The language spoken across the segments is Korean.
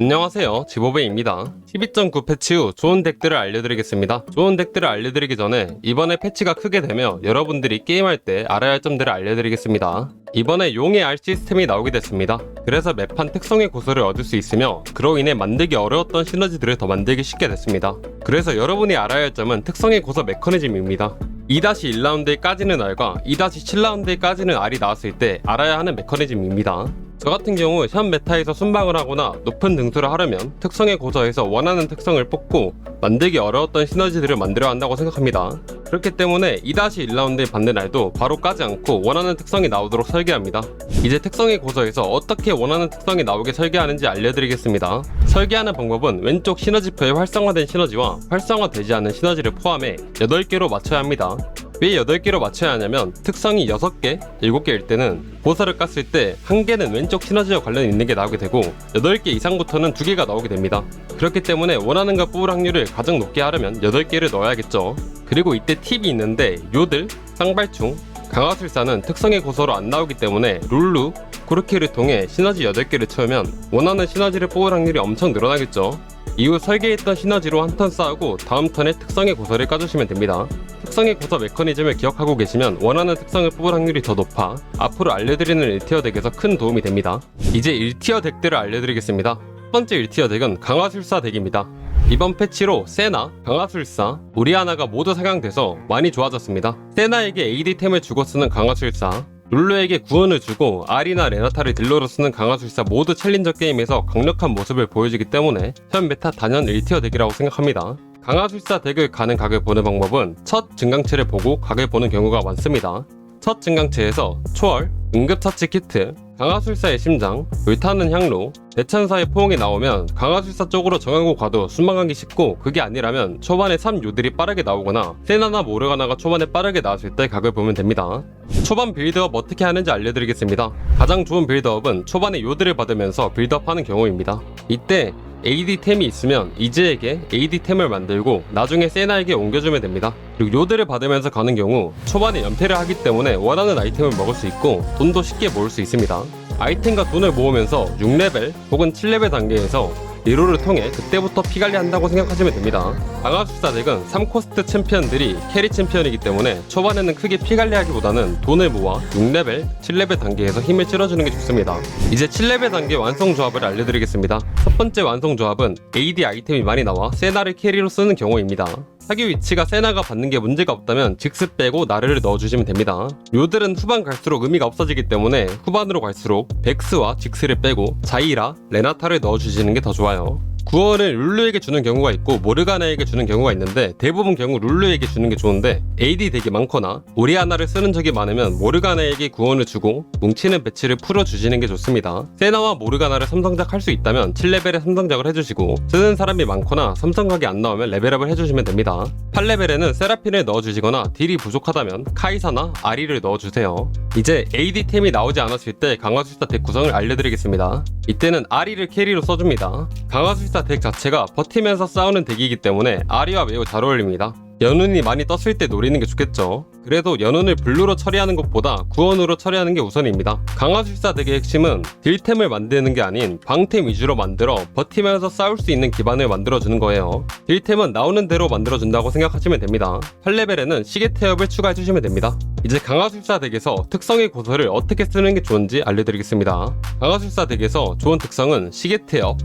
안녕하세요. 지보배입니다. 12.9 패치 후 좋은 덱들을 알려드리겠습니다. 좋은 덱들을 알려드리기 전에 이번에 패치가 크게 되며 여러분들이 게임할 때 알아야 할 점들을 알려드리겠습니다. 이번에 용의 알 시스템이 나오게 됐습니다. 그래서 매판 특성의 고소를 얻을 수 있으며 그로 인해 만들기 어려웠던 시너지들을 더 만들기 쉽게 됐습니다. 그래서 여러분이 알아야 할 점은 특성의 고소 메커니즘입니다. 2-1라운드에 까지는 알과 2-7라운드에 까지는 알이 나왔을 때 알아야 하는 메커니즘입니다 저 같은 경우 현 메타에서 순방을 하거나 높은 등수를 하려면 특성의 고서에서 원하는 특성을 뽑고 만들기 어려웠던 시너지들을 만들어야 한다고 생각합니다. 그렇기 때문에 2-1라운드에 받는 알도 바로 까지 않고 원하는 특성이 나오도록 설계합니다. 이제 특성의 고서에서 어떻게 원하는 특성이 나오게 설계하는지 알려드리겠습니다. 설계하는 방법은 왼쪽 시너지표에 활성화된 시너지와 활성화되지 않은 시너지를 포함해 8개로 맞춰야 합니다. 왜 8개로 맞춰야 하냐면 특성이 6개, 7개일 때는 보사를 깠을 때 한 개는 왼쪽 시너지와 관련 있는 게 나오게 되고 8개 이상부터는 2개가 나오게 됩니다. 그렇기 때문에 원하는 것 뽑을 확률을 가장 높게 하려면 8개를 넣어야겠죠. 그리고 이때 팁이 있는데 요들, 쌍발충, 강화술사는 특성의 고서로 안 나오기 때문에 룰루, 코르키를 통해 시너지 8개를 채우면 원하는 시너지를 뽑을 확률이 엄청 늘어나겠죠. 이후 설계했던 시너지로 한 턴 쌓고 다음 턴에 특성의 고서를 까주시면 됩니다. 특성의 고서 메커니즘을 기억하고 계시면 원하는 특성을 뽑을 확률이 더 높아 앞으로 알려드리는 1티어 덱에서 큰 도움이 됩니다. 이제 1티어 덱들을 알려드리겠습니다. 첫 번째 1티어 덱은 강화술사 덱입니다. 이번 패치로 세나, 강화술사, 우리아나가 모두 상향돼서 많이 좋아졌습니다. 세나에게 AD템을 주고 쓰는 강화술사, 룰루에게 구원을 주고 아리나 레나타를 딜러로 쓰는 강화술사 모두 챌린저 게임에서 강력한 모습을 보여주기 때문에 현 메타 단연 1티어 덱이라고 생각합니다. 강화술사 덱을 가는 각을 보는 방법은 첫 증강체를 보고 각을 보는 경우가 많습니다. 첫 증강체에서 초월, 응급처치 키트, 강화술사의 심장, 불타는 향로, 대천사의 포옹이 나오면 강화술사 쪽으로 정하고 가도 순방하기 쉽고 그게 아니라면 초반에 3요들이 빠르게 나오거나 세나나 모르가나가 초반에 빠르게 나왔을 때 각을 보면 됩니다. 초반 빌드업 어떻게 하는지 알려드리겠습니다. 가장 좋은 빌드업은 초반에 요들을 받으면서 빌드업하는 경우입니다. 이때 AD템이 있으면 이즈에게 AD템을 만들고 나중에 세나에게 옮겨주면 됩니다. 그리고 요들을 받으면서 가는 경우 초반에 연패를 하기 때문에 원하는 아이템을 먹을 수 있고 돈도 쉽게 모을 수 있습니다. 아이템과 돈을 모으면서 6레벨 혹은 7레벨 단계에서 리로를 통해 그때부터 피관리 한다고 생각하시면 됩니다. 방아술사 덱은 3코스트 챔피언들이 캐리 챔피언이기 때문에 초반에는 크게 피관리하기보다는 돈을 모아 6레벨, 7레벨 단계에서 힘을 실어주는 게 좋습니다. 이제 7레벨 단계 완성 조합을 알려드리겠습니다. 첫 번째 완성 조합은 AD 아이템이 많이 나와 세나를 캐리로 쓰는 경우입니다. 사기 위치가 세나가 받는 게 문제가 없다면 직스 빼고 나르를 넣어주시면 됩니다. 요들은 후반 갈수록 의미가 없어지기 때문에 후반으로 갈수록 백스와 직스를 빼고 자이라, 레나타를 넣어주시는 게 더 좋아요. 구원을 룰루에게 주는 경우가 있고 모르가나에게 주는 경우가 있는데 대부분 경우 룰루에게 주는 게 좋은데 AD 되게 많거나 오리아나를 쓰는 적이 많으면 모르가나에게 구원을 주고 뭉치는 배치를 풀어주시는 게 좋습니다. 세나와 모르가나를 삼성작 할 수 있다면 7레벨에 삼성작을 해주시고 쓰는 사람이 많거나 삼성각이 안 나오면 레벨업을 해주시면 됩니다. 8레벨에는 세라핀을 넣어주시거나 딜이 부족하다면 카이사나 아리를 넣어주세요. 이제 AD템이 나오지 않았을 때 강화술사 덱 구성을 알려드리겠습니다. 이때는 아리를 캐리로 써줍니다. 강화술사 덱 자체가 버티면서 싸우는 덱이기 때문에 아리와 매우 잘 어울립니다. 연운이 많이 떴을 때 노리는 게 좋겠죠. 그래도 연운을 블루로 처리하는 것보다 구원으로 처리하는 게 우선입니다. 강화술사 덱의 핵심은 딜템을 만드는 게 아닌 방템 위주로 만들어 버티면서 싸울 수 있는 기반을 만들어주는 거예요. 딜템은 나오는 대로 만들어준다고 생각하시면 됩니다. 8레벨에는 시계 태엽을 추가해주시면 됩니다. 이제 강화술사 덱에서 특성의 고서를 어떻게 쓰는 게 좋은지 알려드리겠습니다. 강화술사 덱에서 좋은 특성은 시계 태엽,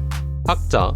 학자,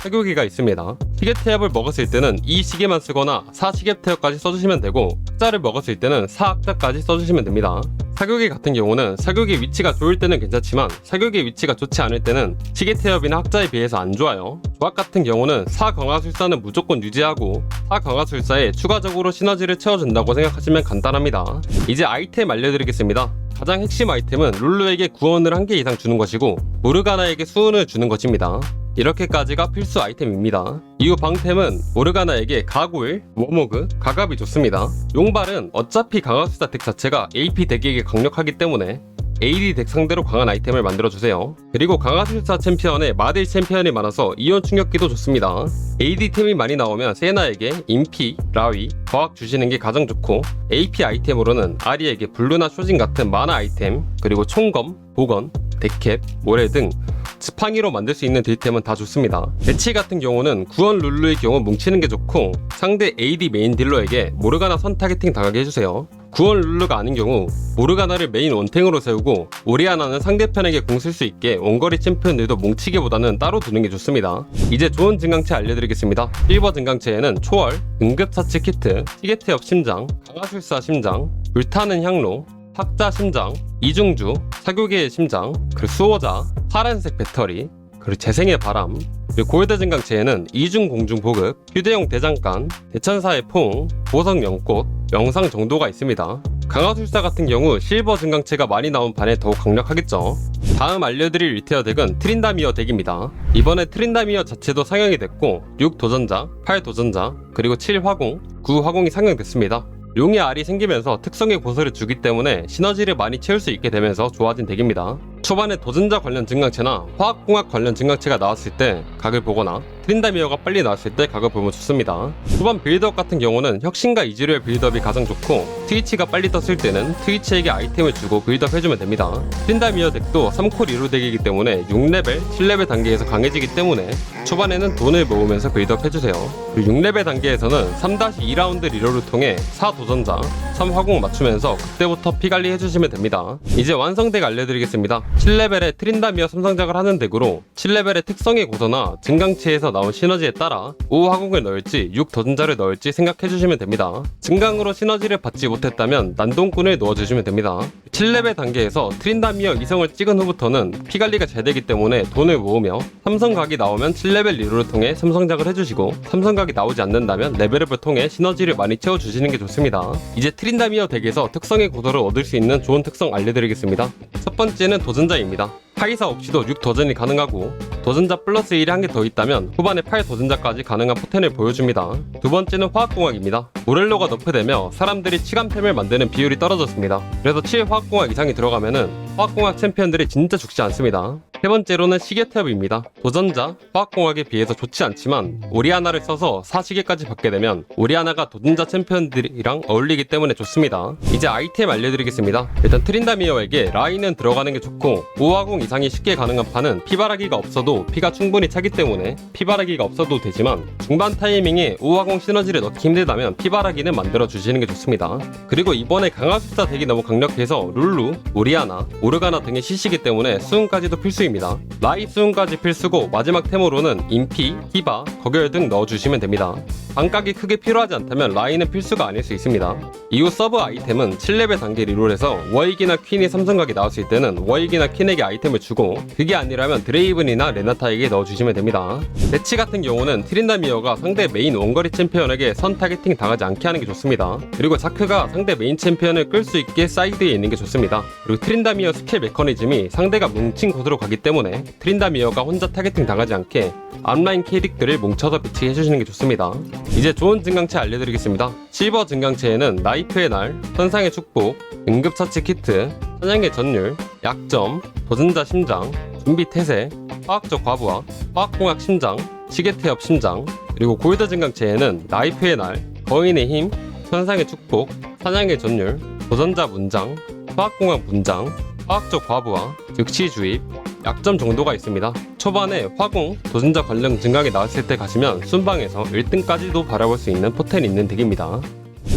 사교기가 있습니다. 시계 태엽을 먹었을 때는 이 시계만 쓰거나 사시계 태엽까지 써주시면 되고 학자를 먹었을 때는 사학자까지 써주시면 됩니다. 사교기 같은 경우는 사교기 위치가 좋을 때는 괜찮지만 사교기 위치가 좋지 않을 때는 시계 태엽이나 학자에 비해서 안 좋아요. 조합 같은 경우는 사강화술사는 무조건 유지하고 사강화술사에 추가적으로 시너지를 채워준다고 생각하시면 간단합니다. 이제 아이템 알려드리겠습니다. 가장 핵심 아이템은 룰루에게 구원을 한 개 이상 주는 것이고 모르가나에게 수은을 주는 것입니다. 이렇게까지가 필수 아이템입니다. 이후 방템은 모르가나에게 가구일, 워모그, 가갑이 좋습니다. 용발은 어차피 강화수사 덱 자체가 AP 덱에게 강력하기 때문에 AD 덱 상대로 강한 아이템을 만들어주세요. 그리고 강화술사 챔피언에 마딜 챔피언이 많아서 이온 충격기도 좋습니다. AD 템이 많이 나오면 세나에게 인피, 라위, 과학 주시는 게 가장 좋고 AP 아이템으로는 아리에게 블루나 쇼진 같은 만화 아이템 그리고 총검, 보건, 데캡, 모래 등 지팡이로 만들 수 있는 딜템은 다 좋습니다. 배치 같은 경우는 구원 룰루의 경우 뭉치는 게 좋고 상대 AD 메인 딜러에게 모르가나 선 타겟팅 당하게 해주세요. 구원 룰루가 아닌 경우 모르가나를 메인 원탱으로 세우고 오리아나는 상대편에게 공 쓸 수 있게 원거리 챔피언들도 뭉치기보다는 따로 두는 게 좋습니다. 이제 좋은 증강체 알려드리겠습니다. 실버 증강체에는 초월, 응급처치 키트, 시계태엽 심장, 강화술사 심장, 불타는 향로, 학자 심장, 이중주, 사교계의 심장, 그리고 수호자, 파란색 배터리, 그리고 재생의 바람, 그리고 골드 증강체에는 이중 공중 보급, 휴대용 대장간, 대천사의 포옹, 보석 연꽃, 영상 정도가 있습니다. 강화술사 같은 경우 실버 증강체가 많이 나온 반에 더욱 강력하겠죠. 다음 알려드릴 리테어 덱은 트린다미어 덱입니다. 이번에 트린다미어 자체도 상영이 됐고 6 도전자, 8 도전자, 그리고 7 화공, 9 화공이 상영됐습니다. 용의 알이 생기면서 특성의 고소를 주기 때문에 시너지를 많이 채울 수 있게 되면서 좋아진 덱입니다. 초반에 도전자 관련 증강체나 화학공학 관련 증강체가 나왔을 때 각을 보거나 트린다미어가 빨리 나왔을 때 각을 보면 좋습니다. 초반 빌드업 같은 경우는 혁신과 이즈리얼 빌드업이 가장 좋고 트위치가 빨리 떴을 때는 트위치에게 아이템을 주고 빌드업 해주면 됩니다. 트린다미어 덱도 3코 리로 덱이기 때문에 6레벨, 7레벨 단계에서 강해지기 때문에 초반에는 돈을 모으면서 빌드업 해주세요. 그리고 6레벨 단계에서는 3-2라운드 리로를 통해 4도전자, 3화공 맞추면서 그때부터 피 관리 해주시면 됩니다. 이제 완성덱 알려드리겠습니다. 7레벨의 트린다미어 삼성작을 하는 덱으로 7레벨의 특성의 고서나 증강체에서 나온 시너지에 따라 5화공을 넣을지 6도전자를 넣을지 생각해주시면 됩니다. 증강으로 시너지를 받지 못했다면 난동꾼을 넣어주시면 됩니다. 7레벨 단계에서 트린다미어 이성을 찍은 후부터는 피 관리가 잘 되기 때문에 돈을 모으며 삼성각이 나오면 7레벨 리로를 통해 삼성작을 해주시고 삼성각이 나오지 않는다면 레벨업을 통해 시너지를 많이 채워주시는 게 좋습니다. 이제 트린다미어 덱에서 특성의 고도를 얻을 수 있는 좋은 특성 알려드리겠습니다. 첫 번째는 도전 자입니다. 카이사 없이도 6 도전이 가능하고 도전자 플러스 1이 한 개 더 있다면 후반에 8 도전자까지 가능한 포텐을 보여줍니다. 두 번째는 화학공학입니다. 모렐로가 너프되며 사람들이 치감템을 만드는 비율이 떨어졌습니다. 그래서 7 화학공학 이상이 들어가면은 화학공학 챔피언들이 진짜 죽지 않습니다. 세 번째로는 시계탑입니다. 도전자, 화학공학에 비해서 좋지 않지만 오리아나를 써서 4시계까지 받게 되면 오리아나가 도전자 챔피언들이랑 어울리기 때문에 좋습니다. 이제 아이템 알려드리겠습니다. 일단 트린다미어에게 라인은 들어가는 게 좋고 5화공 이상이 쉽게 가능한 판은 피바라기가 없어도 피가 충분히 차기 때문에 피바라기가 없어도 되지만 중반 타이밍에 5화공 시너지를 넣기 힘들다면 피바라기는 만들어 주시는 게 좋습니다. 그리고 이번에 강화술사 덱이 너무 강력해서 룰루, 오리아나, 오르가나 등의 CC기 때문에 수은까지도 필수입니다. 라이 수은까지 필수고 마지막 템으로는 인피, 히바, 거결 등 넣어주시면 됩니다. 반각이 크게 필요하지 않다면 라인은 필수가 아닐 수 있습니다. 이후 서브 아이템은 7레벨 단계 리롤에서 워익이나 퀸이 삼성각이 나왔을 때는 워익이나 퀸에게 아이템을 주고 그게 아니라면 드레이븐이나 레나타에게 넣어주시면 됩니다. 배치 같은 경우는 트린다미어가 상대 메인 원거리 챔피언에게 선 타겟팅 당하지 않게 하는 게 좋습니다. 그리고 자크가 상대 메인 챔피언을 끌 수 있게 사이드에 있는 게 좋습니다. 그리고 트린다미어 스킬 메커니즘이 상대가 뭉친 곳으로 가기 때문에 트린다미어가 혼자 타겟팅 당하지 않게 앞라인 캐릭들을 뭉쳐서 배치해 주시는 게 좋습니다. 이제 좋은 증강체 알려드리겠습니다. 실버 증강체에는 나이프의 날, 선상의 축복, 응급처치 키트, 사냥의 전율, 약점, 도전자 심장, 준비 태세, 화학적 과부하, 화학공학 심장, 시계태엽 심장, 그리고 골드 증강체에는 나이프의 날, 거인의 힘, 천상의 축복, 사냥의 전율, 도전자 문장, 화학공학 문장, 화학적 과부하, 즉시 주입, 약점 정도가 있습니다. 초반에 화공, 도전자 관련 증강이 나왔을 때 가시면 순방에서 1등까지도 바라볼 수 있는 포텐이 있는 덱입니다.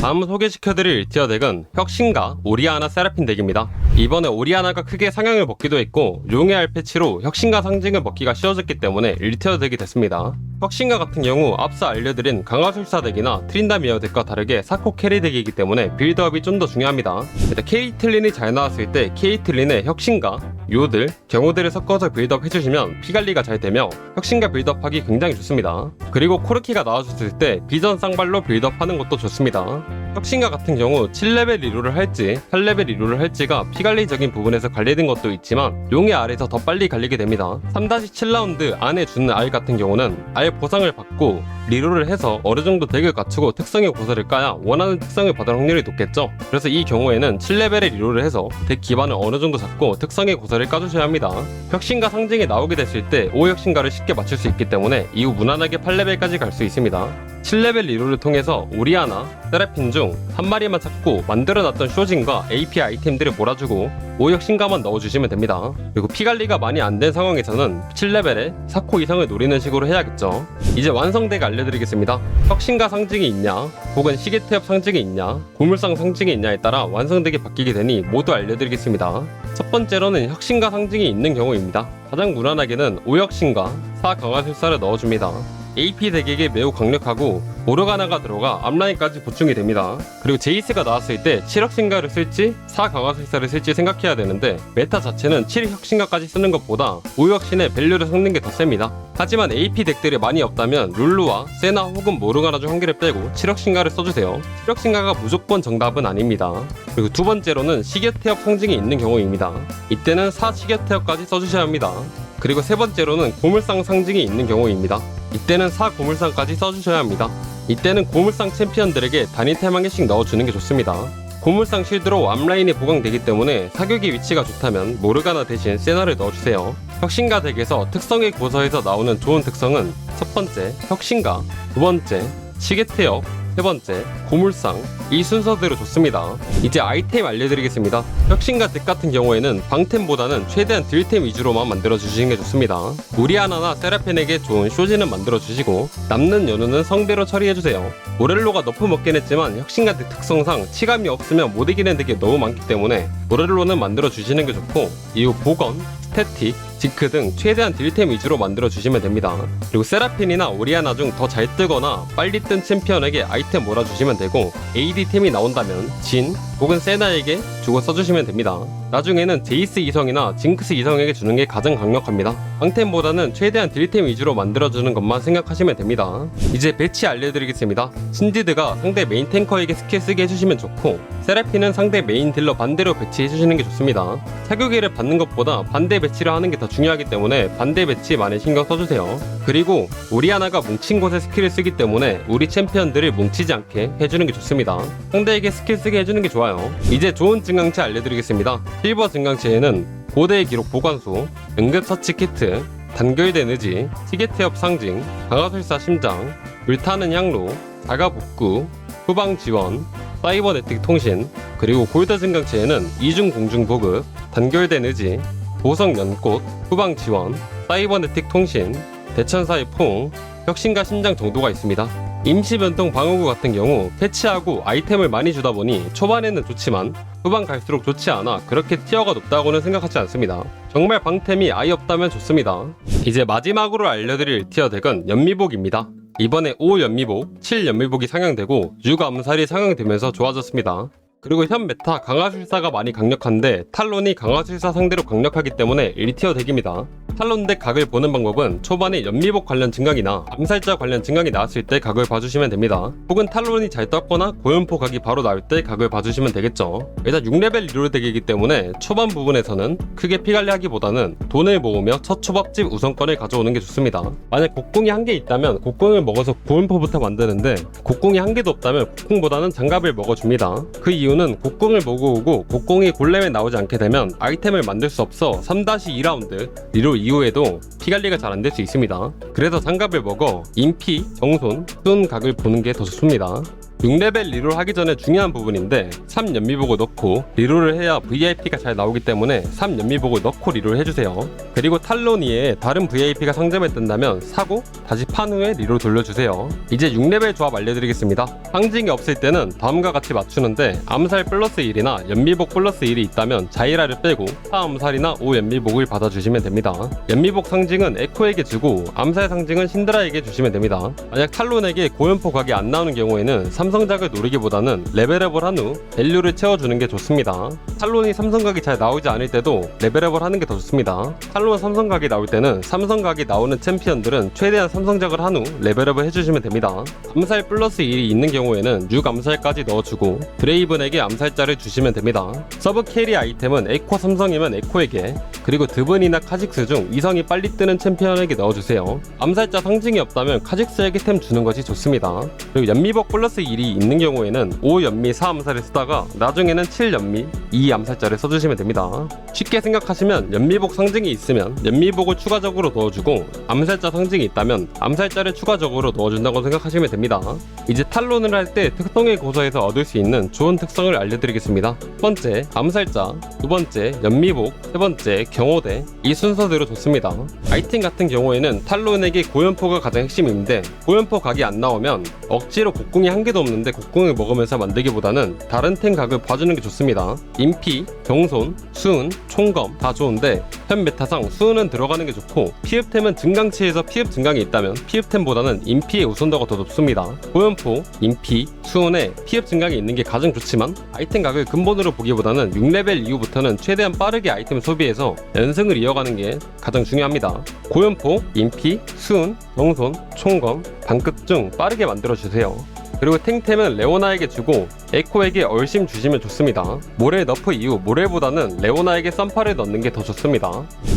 다음 소개시켜드릴 1티어 덱은 혁신가 오리아나 세라핀 덱입니다. 이번에 오리아나가 크게 상향을 먹기도 했고 용의 알 패치로 혁신가 상징을 먹기가 쉬워졌기 때문에 1티어 덱이 됐습니다. 혁신가 같은 경우 앞서 알려드린 강화술사 덱이나 트린다미어 덱과 다르게 사코 캐리 덱이기 때문에 빌드업이 좀 더 중요합니다. 케이틀린이 잘 나왔을 때 케이틀린의 혁신가, 요들, 경우들을 섞어서 빌드업 해주시면 피관리가 잘 되며 혁신가 빌드업하기 굉장히 좋습니다. 그리고 코르키가 나와줬을 때 비전 쌍발로 빌드업하는 것도 좋습니다. 혁신가 같은 경우 7레벨 리로를 할지 8레벨 리로를 할지가 피관리적인 부분에서 관리된 것도 있지만 용의 알에서 더 빨리 갈리게 됩니다. 3-7라운드 안에 주는 알 같은 경우는 알 보상을 받고 리로를 해서 어느 정도 덱을 갖추고 특성의 고서를 까야 원하는 특성을 받을 확률이 높겠죠. 그래서 이 경우에는 7레벨의 리로를 해서 덱 기반을 어느 정도 잡고 특성의 고서를 까주셔야 합니다. 혁신가 상징이 나오게 됐을 때 5혁신가를 쉽게 맞출 수 있기 때문에 이후 무난하게 8레벨까지 갈 수 있습니다. 7레벨 리로를 통해서 오리아나, 세라핀 중중 한 마리만 찾고 만들어놨던 쇼진과 AP 아이템들을 몰아주고 오역 신가만 넣어주시면 됩니다. 그리고 피 관리가 많이 안 된 상황에서는 7레벨에 4코 이상을 노리는 식으로 해야겠죠. 이제 완성덱 알려드리겠습니다. 혁신가 상징이 있냐, 혹은 시계태엽 상징이 있냐, 고물상 상징이 있냐에 따라 완성덱이 바뀌게 되니 모두 알려드리겠습니다. 첫 번째로는 혁신가 상징이 있는 경우입니다. 가장 무난하게는 오혁신가, 4강화술사를 넣어줍니다. AP 덱에게 매우 강력하고 모르가나가 들어가 앞라인까지 보충이 됩니다. 그리고 제이스가 나왔을 때 7혁 신가를 쓸지 4강화술사를 쓸지 생각해야 되는데 메타 자체는 7혁 신가까지 쓰는 것보다 5혁 신의 밸류를 섞는 게 더 셉니다. 하지만 AP 덱들이 많이 없다면 룰루와 세나 혹은 모르가나 중 한 개를 빼고 7혁 신가를 써주세요. 7혁 신가가 무조건 정답은 아닙니다. 그리고 두 번째로는 시계태엽 상징이 있는 경우입니다. 이때는 4 시계태엽까지 써주셔야 합니다. 그리고 세 번째로는 고물상 상징이 있는 경우입니다. 이때는 4 고물상까지 써주셔야 합니다. 이때는 고물상 챔피언들에게 단일템 한 개씩 넣어주는 게 좋습니다. 고물상 쉴드로 앞라인이 보강되기 때문에 사격의 위치가 좋다면 모르가나 대신 세나를 넣어주세요. 혁신가 덱에서 특성의 고서에서 나오는 좋은 특성은 첫 번째 혁신가, 두 번째 시계태엽, 세 번째 고물상 이 순서대로 좋습니다. 이제 아이템 알려드리겠습니다. 혁신가 덱 같은 경우에는 방템보다는 최대한 딜템 위주로만 만들어 주시는 게 좋습니다. 우리아나나 세라펜에게 좋은 쇼진은 만들어 주시고 남는 연우는 성대로 처리해 주세요. 모렐로가 너프 먹긴 했지만 혁신가 덱 특성상 치감이 없으면 못 이기는 덱이 너무 많기 때문에 모렐로는 만들어 주시는 게 좋고 이후 보건, 스태틱, 지크 등 최대한 딜템 위주로 만들어 주시면 됩니다. 그리고 세라핀이나 오리아나 중 더 잘 뜨거나 빨리 뜬 챔피언에게 아이템 몰아주시면 되고 AD템이 나온다면 진 혹은 세나에게 주고 써주시면 됩니다. 나중에는 제이스 이성이나 징크스 이성에게 주는 게 가장 강력합니다. 방템보다는 최대한 딜템 위주로 만들어주는 것만 생각하시면 됩니다. 이제 배치 알려드리겠습니다. 신지드가 상대 메인 탱커에게 스킬 쓰게 해주시면 좋고 세라핀은 상대 메인 딜러 반대로 배치해주시는 게 좋습니다. 사교기를 받는 것보다 반대 배치를 하는 게 더 중요하기 때문에 반대 배치 많이 신경 써주세요. 그리고 오리아나가 뭉친 곳에 스킬을 쓰기 때문에 우리 챔피언들을 뭉치지 않게 해주는 게 좋습니다. 상대에게 스킬 쓰게 해주는 게 좋아요. 이제 좋은 증강체 알려드리겠습니다. 실버 증강체에는 고대의 기록 보관소, 응급처치 키트, 단결된 의지, 시계태엽 상징, 강화술사 심장, 불타는 향로, 자가 복구, 후방 지원, 사이버네틱 통신, 그리고 골드 증강체에는 이중 공중 보급, 단결된 의지, 보석 연꽃, 후방 지원, 사이버네틱 통신, 대천사의 풍, 혁신과 심장 정도가 있습니다. 임시 변통 방어구 같은 경우 패치하고 아이템을 많이 주다 보니 초반에는 좋지만 후반 갈수록 좋지 않아 그렇게 티어가 높다고는 생각하지 않습니다. 정말 방템이 아예 없다면 좋습니다. 이제 마지막으로 알려드릴 티어 덱은 연미복입니다. 이번에 5 연미복, 7 연미복이 상향되고 6 암살이 상향되면서 좋아졌습니다. 그리고 현 메타 강화술사가 많이 강력한데 탈론이 강화술사 상대로 강력하기 때문에 1티어 덱입니다. 탈론 덱 각을 보는 방법은 초반에 연미복 관련 증강이나 암살자 관련 증강이 나왔을 때 각을 봐주시면 됩니다. 혹은 탈론이 잘 떴거나 고연포 각이 바로 나올 때 각을 봐주시면 되겠죠. 일단 6레벨 리롤 덱이기 때문에 초반 부분에서는 크게 피관리하기보다는 돈을 모으며 첫 초밥집 우선권을 가져오는 게 좋습니다. 만약 곡궁이 한 개 있다면 곡궁을 먹어서 고연포부터 만드는데 곡궁이 한 개도 없다면 곡궁보다는 장갑을 먹어줍니다. 그 이유 는 곡궁을 먹어오고 곡궁이 골렘에 나오지 않게 되면 아이템을 만들 수 없어 3-2라운드 리롤 이후에도 피관리가 잘 안 될 수 있습니다. 그래서 장갑을 먹어 인피, 정손, 순 각을 보는 게 더 좋습니다. 6레벨 리롤 하기 전에 중요한 부분인데 3연미복을 넣고 리롤을 해야 VIP가 잘 나오기 때문에 3연미복을 넣고 리롤 해주세요. 그리고 탈로니에 다른 VIP가 상점에 뜬다면 사고 다시 판 후에 리롤 돌려주세요. 이제 6레벨 조합 알려드리겠습니다. 상징이 없을 때는 다음과 같이 맞추는데 암살 플러스 1이나 연미복 플러스 1이 있다면 자이라를 빼고 4암살이나 5연미복을 받아주시면 됩니다. 연미복 상징은 에코에게 주고 암살 상징은 신드라에게 주시면 됩니다. 만약 탈론에게 고연포 각이 안 나오는 경우에는 삼성작을 노리기보다는 레벨업을 한 후 밸류를 채워주는 게 좋습니다. 탈론이 삼성각이 잘 나오지 않을 때도 레벨업을 하는 게 더 좋습니다. 탈론 삼성각이 나올 때는 삼성각이 나오는 챔피언들은 최대한 삼성작을 한 후 레벨업을 해주시면 됩니다. 암살 플러스 1이 있는 경우에는 6 암살까지 넣어주고 드레이븐에게 암살자를 주시면 됩니다. 서브 캐리 아이템은 에코 삼성이면 에코에게 그리고 드분이나 카직스 중 이성이 빨리 뜨는 챔피언에게 넣어주세요. 암살자 상징이 없다면 카직스에게 템 주는 것이 좋습니다. 그리고 연미복 플러스 1이 있는 경우에는 5 연미 4 암살을 쓰다가 나중에는 7 연미 2 암살자를 써주시면 됩니다. 쉽게 생각하시면 연미복 상징이 있으면 연미복을 추가적으로 넣어주고 암살자 상징이 있다면 암살자를 추가적으로 넣어준다고 생각하시면 됩니다. 이제 탈론을 할 때 특성의 고서에서 얻을 수 있는 좋은 특성을 알려드리겠습니다. 첫 번째 암살자, 두 번째 연미복, 세 번째 경호대 이 순서대로 좋습니다. 아이템 같은 경우에는 탈론에게 고연포가 가장 핵심인데 고연포 각이 안 나오면 억지로 곡궁이 한 개도 없는 데 곡궁을 먹으면서 만들기보다는 다른 템 각을 봐주는 게 좋습니다. 인피, 경손, 수은, 총검 다 좋은데 현 메타상 수은은 들어가는 게 좋고 피읍템은 증강치에서 피읍 증강이 있다면 피읍템보다는 인피의 우선도가 더 높습니다. 고연포, 인피, 수은에 피읍 증강이 있는 게 가장 좋지만 아이템 각을 근본으로 보기보다는 6레벨 이후부터는 최대한 빠르게 아이템 소비해서 연승을 이어가는 게 가장 중요합니다. 고연포, 인피, 수은, 경손, 총검, 방끝 중 빠르게 만들어주세요. 그리고 탱템은 레오나에게 주고 에코에게 얼심 주시면 좋습니다. 모렐 너프 이후 모렐보다는 레오나에게 썬파를 넣는 게 더 좋습니다.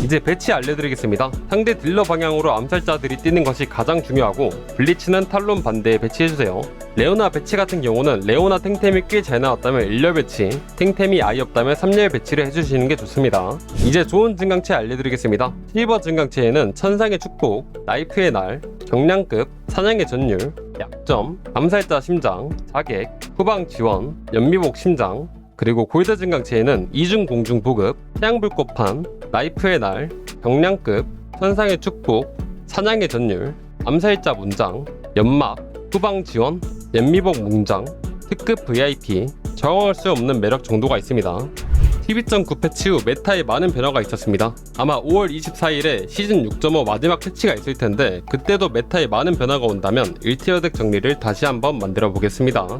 이제 배치 알려드리겠습니다. 상대 딜러 방향으로 암살자들이 뛰는 것이 가장 중요하고 블리츠는 탈론 반대에 배치해주세요. 레오나 배치 같은 경우는 레오나 탱템이 꽤 잘 나왔다면 1열 배치, 탱템이 아예 없다면 3열 배치를 해주시는 게 좋습니다. 이제 좋은 증강체 알려드리겠습니다. 실버 증강체에는 천상의 축복, 나이프의 날, 경량급, 사냥의 전율, 약점, 암살자 심장, 자객, 후방 지원, 연미복 심장, 그리고 골드 증강 체에는 이중 공중 보급, 태양불꽃판, 나이프의 날, 경량급, 천상의 축복, 사냥의 전율, 암살자 문장, 연막, 후방 지원, 연미복 뭉장, 특급 VIP, 저항할 수 없는 매력 정도가 있습니다. 12.9 패치 후 메타에 많은 변화가 있었습니다. 아마 5월 24일에 시즌 6.5 마지막 패치가 있을 텐데 그때도 메타에 많은 변화가 온다면 1티어 덱 정리를 다시 한번 만들어 보겠습니다.